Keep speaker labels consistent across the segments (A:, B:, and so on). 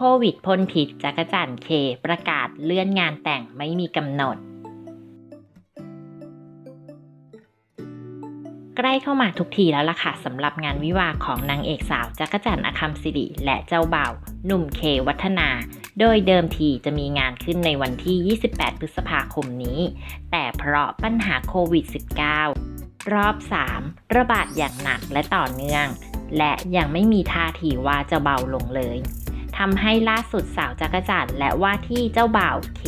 A: โควิดพ่นพิษจักรจันทร์เคประกาศเลื่อนงานแต่งไม่มีกำหนด ใกล้เข้ามาทุกทีแล้วล่ะค่ะสำหรับงานวิวาของนางเอกสาวจักรจันทร์อคัมศิริและเจ้าบ่าวหนุ่มเควัฒนา โดยเดิมทีจะมีงานขึ้นในวันที่ 28 พฤษภาคมนี้ แต่เพราะปัญหาโควิด -19 รอบ 3 ระบาดอย่างหนักและต่อเนื่อง และยังไม่มีท่าทีว่าจะเบาลงเลย ทำให้ล่าสุดสาวจักรจันและว่าที่เจ้าบ่าวเค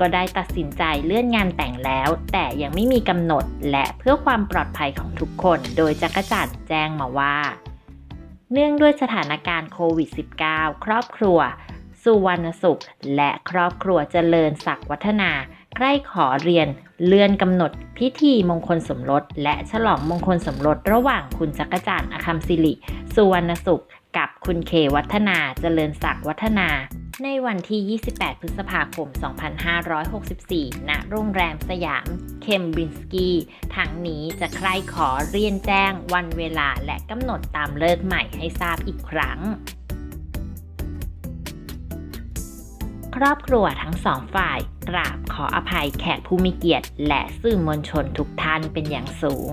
A: ก็ได้ตัดสินใจเลื่อนงานแต่งแล้ว แต่ยังไม่มีกำหนดและเพื่อความปลอดภัยของทุกคน โดยจักรจันแจ้งมาว่า เนื่องด้วยสถานการณ์โควิด -19 ครอบครัว สุวรรณสุข และครอบครัวเจริญศักดิ์วัฒนาใกล้ขอเรียนเลื่อนกำหนดพิธีมงคลสมรส และฉลองมงคลสมรสระหว่างคุณจักรจันทร์อคัมศิริ สุวรรณสุข กับคุณเควัฒนาเจริญศักดิ์วัฒนา ในวันที่ 28 พฤษภาคม 2564 ณ โรงแรมสยาม เคมบรินสกี้ทั้งนี้จะใครขอเรียนแจ้งวันเวลาและกำหนดตามเลิกใหม่ให้ทราบอีกครั้งครอบครัวทั้งสองฝ่ายกราบขออภัยแขกผู้มีเกียรติ และสื่อมวลชนทุกท่านเป็นอย่างสูง